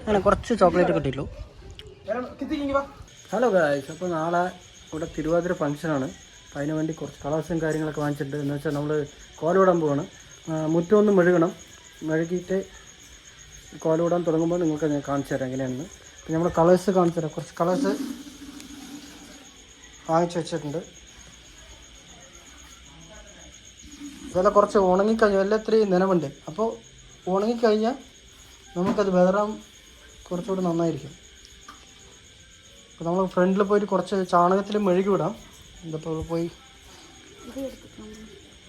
അങ്ങനെ കുറച്ച് ചോക്ലേറ്റ് കിട്ടിയിട്ടുള്ളൂ. ഹലോ ഗായ്സ് അപ്പോൾ നാളെ ഇവിടെ തിരുവാതിര ഫംഗ്ഷനാണ് അപ്പോൾ അതിന് വേണ്ടി കുറച്ച് കളേഴ്സും കാര്യങ്ങളൊക്കെ വാങ്ങിച്ചിട്ടുണ്ട്. എന്ന് വെച്ചാൽ നമ്മൾ കോലവിടാൻ പോവാണ്. മുറ്റമൊന്ന് മുറ്റം ഒന്ന് മെഴുകണം. മെഴുകിയിട്ട് കോലവിടാൻ തുടങ്ങുമ്പോൾ നിങ്ങൾക്ക് ഞാൻ കാണിച്ചു തരാം എങ്ങനെയാണെന്ന്. പിന്നെ നമ്മൾ കളേഴ്സ് കാണിച്ചു തരാം. കുറച്ച് കളേഴ്സ് വാങ്ങിച്ചു വെച്ചിട്ടുണ്ട്. ഇതെല്ലാം കുറച്ച് ഉണങ്ങിക്കഴിഞ്ഞു. എല്ലാം ഇത്രയും നനവുണ്ട്. അപ്പോൾ ഉണങ്ങിക്കഴിഞ്ഞാൽ നമുക്കത് വെതറാൻ കുറച്ചുകൂടി നന്നായിരിക്കും. അപ്പോൾ നമ്മൾ ഫ്രണ്ടിൽ പോയിട്ട് കുറച്ച് ചാണകത്തിൽ മെഴുകി വിടാം എന്തപ്പോൾ പോയി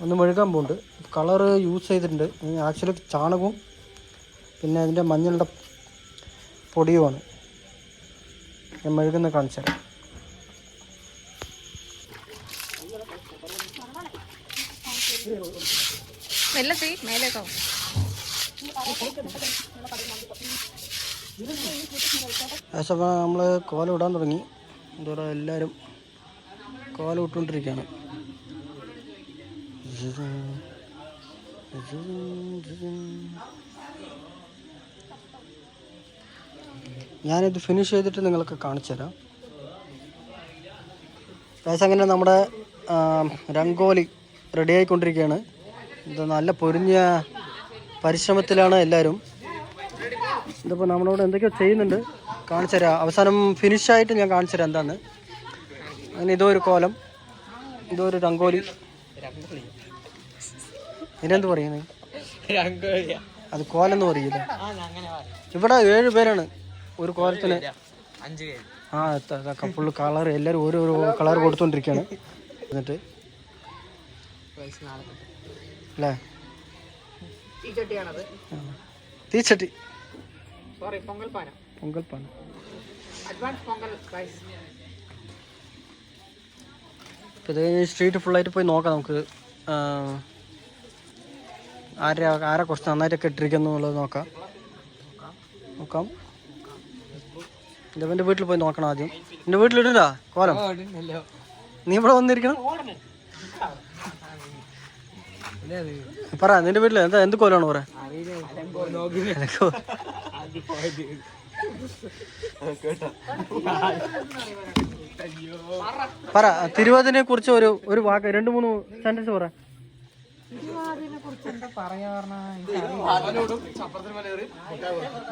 ഒന്ന് മെഴുകാൻ പോകുന്നുണ്ട് കളറ് യൂസ് ചെയ്തിട്ടുണ്ട്. ആക്ച്വലി ചാണകവും പിന്നെ അതിന്റെ മഞ്ഞളുടെ പൊടിയുമാണ് ഞാൻ മെഴുകുന്ന കാണിച്ചു തരാം മെല്ലെ മേലേക്കോ ഏകദേശം നമ്മൾ കോല ഇടാൻ തുടങ്ങി. എന്താ പറയുക എല്ലാവരും കോല ഇട്ടുകൊണ്ടിരിക്കുകയാണ് ഞാനിത് ഫിനിഷ് ചെയ്തിട്ട് നിങ്ങൾക്ക് കാണിച്ചു തരാം. ഏകദേശം അങ്ങനെ നമ്മുടെ രംഗോലി റെഡി ആയിക്കൊണ്ടിരിക്കുകയാണ്. ഇത് നല്ല പൊരിഞ്ഞ പരിശ്രമത്തിലാണ് എല്ലാവരും. ഇതിപ്പോൾ നമ്മളോട് എന്തൊക്കെയോ ചെയ്യുന്നുണ്ട്. കാണിച്ചു തരാം. അവസാനം ഫിനിഷായിട്ട് ഞാൻ കാണിച്ചു തരാം എന്താണ് അങ്ങനെ ഇതോ ഒരു കോലം. ഇതോ ഒരു രംഗോലി. ഇതിനെന്ത് പറയുന്നത് അത് കോലം എന്ന് പറയില്ല ഇവിടെ ഏഴ് പേരാണ് ഒരു കോലത്തിന് ആ ഫുള്ള് കളർ എല്ലാവരും ഓരോരോ കളർ കൊടുത്തോണ്ടിരിക്കുകയാണ് എന്നിട്ട് അല്ലേ? ഈ ചട്ടിയാണത് ആ. തീച്ചട്ടി. സോറി പൊങ്കൽ പാന. പൊങ്കൽ പാന. അഡ്വാൻസ് പൊങ്കൽ ഗൈസ് അപ്പോൾ ഇത് കഴിഞ്ഞ് സ്ട്രീറ്റ് ഫുള്ളായിട്ട് പോയി നോക്കാം നമുക്ക്. ആരെ ആരെ കുറച്ച് നന്നായിട്ടൊക്കെ ഇട്ടിരിക്കുന്നു എന്നുള്ളത് നോക്കാം. നോക്കാം. ഇവന്റെ വീട്ടിൽ പോയി നോക്കണം ആദ്യം. എന്റെ വീട്ടിലിടണ്ടാ കോലം. നീ ഇവിടെ വന്നിരിക്കണം. പറ നിന്റെ വീട്ടിൽ എന്താ എന്ത് കൊലാണ് പറ? പറ തിരുവാതിരനെ കുറിച്ച് ഒരു ഒരു വാക്ക് രണ്ട് മൂന്ന് സെന്റൻസ് പറ.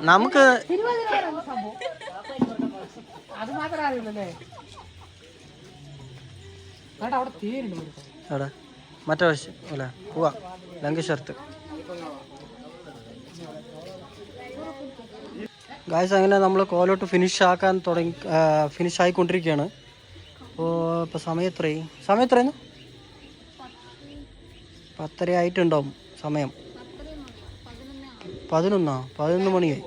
നമുക്ക് അത് മാത്രം അറിയില്ലല്ലേ അവിടെ അവിടെ തേരുണ്ട് എവിടെ? മറ്റേ വശം അല്ല പോവാ ലങ്കേശ്വരത്ത്. ഗായ്സ് അങ്ങനെ നമ്മൾ കോലോട്ട് ഫിനിഷ് ആക്കാൻ തുടങ്ങി ഫിനിഷ് ആയിക്കൊണ്ടിരിക്കുകയാണ്. അപ്പോൾ ഇപ്പോൾ സമയം എത്രയായി? സമയം എത്രയായിരുന്നു? പത്തര ആയിട്ടുണ്ടാവും സമയം. പതിനൊന്നാ? പതിനൊന്ന് മണിയായി.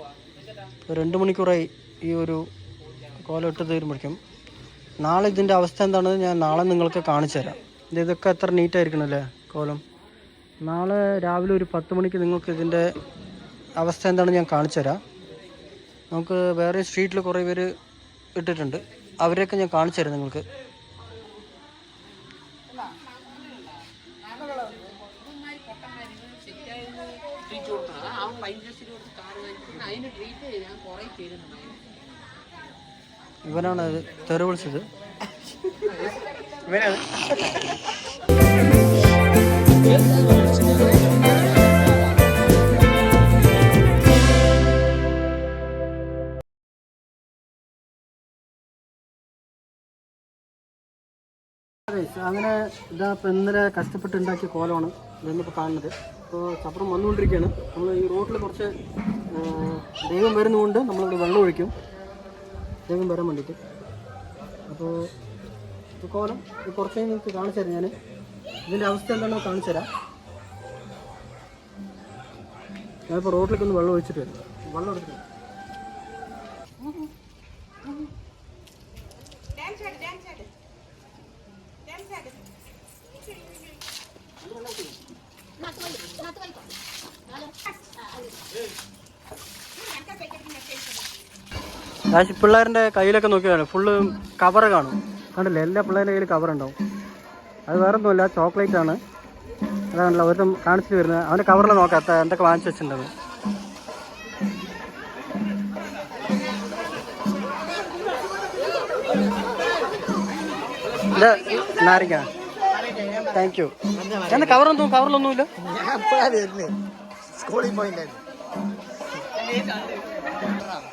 ഇപ്പോൾ രണ്ട് മണിക്കൂറായി ഈ ഒരു കോലോട്ട് തീരുമ്പോഴേക്കും. നാളെ ഇതിന്റെ അവസ്ഥ എന്താണെന്ന് ഞാൻ നാളെ നിങ്ങൾക്ക് കാണിച്ചു തരാം ഇത് ഇതൊക്കെ നീറ്റായിരിക്കണം അല്ലേ കോലം? നാളെ രാവിലെ ഒരു പത്ത് മണിക്ക് നിങ്ങൾക്ക് ഇതിന്റെ അവസ്ഥ എന്താണെന്ന് ഞാൻ കാണിച്ചു തരാം. നമുക്ക് വേറെ സ്ട്രീറ്റിൽ കുറേ പേര് ഇട്ടിട്ടുണ്ട്. അവരെയൊക്കെ ഞാൻ കാണിച്ചു തരാം നിങ്ങൾക്ക്. ഇവനാണ് തെറി വിളിച്ചത്. Guys, അങ്ങനെ ഇതാ ഇപ്പം ഇന്നലെ കഷ്ടപ്പെട്ട് ഉണ്ടാക്കിയ കോലമാണ് ഇതെന്നിപ്പോൾ കാണുന്നത്. അപ്പോൾ ചപ്പറം വന്നുകൊണ്ടിരിക്കുകയാണ്. നമ്മൾ ഈ റോഡിൽ കുറച്ച് ദൈവം വരുന്നതുകൊണ്ട് നമ്മളിവിടെ വെള്ളം ഒഴിക്കും. ദൈവം വരാൻ വേണ്ടിയിട്ട് അപ്പോൾ കോലം കുറച്ച് നിങ്ങൾക്ക് കാണിച്ചു തരാം ഞാൻ ഇതിന്റെ അവസ്ഥ എന്താണെന്ന് കാണിച്ചു തരാം. ഞാനിപ്പോൾ റോഡിലേക്ക് ഒന്ന് വെള്ളം ഒഴിച്ചിട്ട് വരും. വെള്ളം എടുത്തിട്ട് പിള്ളേരുടെ കയ്യിലൊക്കെ നോക്കിയാണ് ഫുള്ള് കവർ കാണും. കണ്ടില്ലേ? എല്ലാ പിള്ളേരുടെ കയ്യിൽ കവറുണ്ടാവും അത് വേറെ ഒന്നുമില്ല ചോക്ലേറ്റ് ആണ്. അതാണല്ലോ ഒരു കാണിച്ചിട്ട് വരുന്നത്. അവന്റെ കവറിൽ നോക്കാം എന്തൊക്കെ വാങ്ങിച്ചു വെച്ചിട്ടുണ്ടെന്ന്. ഇത് താങ്ക് യു എന്താ കവറൊന്നും കവറിലൊന്നുമില്ല സ്കൂളിൽ പോയില്ലായിരുന്നു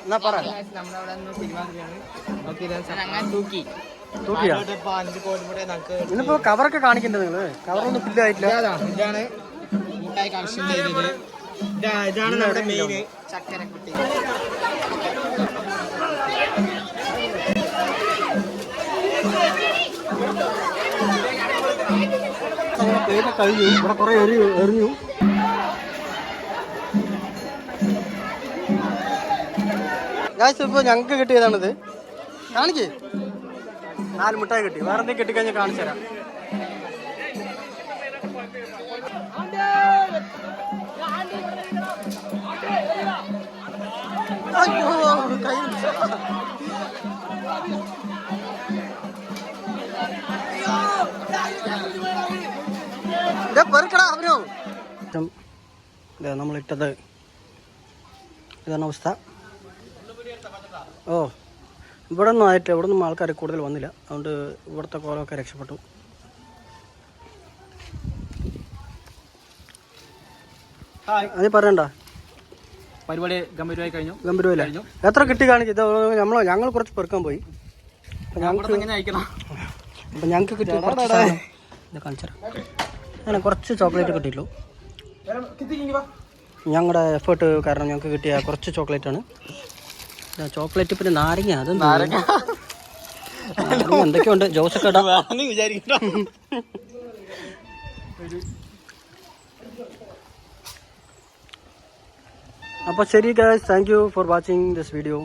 എന്നാ പറ. തൂക്കിയാ? ഇന്നിപ്പോ കവറൊക്കെ കാണിക്കണ്ടേ നിങ്ങൾ. കവറൊന്നും ഫില്ലായിട്ടില്ല ആയിട്ടില്ല. ഇതാണ് മുട്ടായി കളക്ഷൻ ചെയ്തത്. ഇതാ ഇതാണ് നമ്മുടെ മെയിൻ ചക്കരക്കുട്ടി. പേര് കഴിഞ്ഞു ഇവിടെ കുറെ എറിയു എറിഞ്ഞു. ഞാൻ ഇപ്പോൾ ഞങ്ങൾക്ക് കിട്ടിയതാണിത്. കാണിക്കേ. നാല് മിഠായി കിട്ടി. വേറെ എന്തെങ്കിലും കിട്ടിക്കഴിഞ്ഞാൽ കാണിച്ചു തരാം. നമ്മളിട്ടത് ഇതാണ് അവസ്ഥ. ഓ. ഇവിടെ ഒന്നും ആയിട്ട് ഇവിടെ ഒന്നും ആൾക്കാർ കൂടുതൽ വന്നില്ല. അതുകൊണ്ട് ഇവിടുത്തെ കോലമൊക്കെ രക്ഷപ്പെട്ടു. അത് പറയണ്ട? പരിപാടി ഗംഭീരമായി കഴിഞ്ഞു. ഗംഭീരമില്ല എത്ര കിട്ടി കാണിച്ചു? നമ്മൾ ഞങ്ങൾ കുറച്ച് പെറുക്കാൻ പോയി. അപ്പം ഞങ്ങൾക്ക് കിട്ടിയ കുറച്ച് അങ്ങനെ ചോക്ലേറ്റ് കിട്ടിയിട്ടുള്ളൂ. ഞങ്ങളുടെ എഫേർട്ട് കാരണം ഞങ്ങൾക്ക് കിട്ടിയ കുറച്ച് ചോക്ലേറ്റ് ആണ് ചോക്ലേറ്റ് പിന്നെ നാരങ്ങ അത് നാരങ്ങ. എന്തൊക്കെയുണ്ട്? ജോസൊക്കെ ഇടാം വിചാരിക്കട്ടോ അപ്പോൾ ശരി guys thank you for watching this video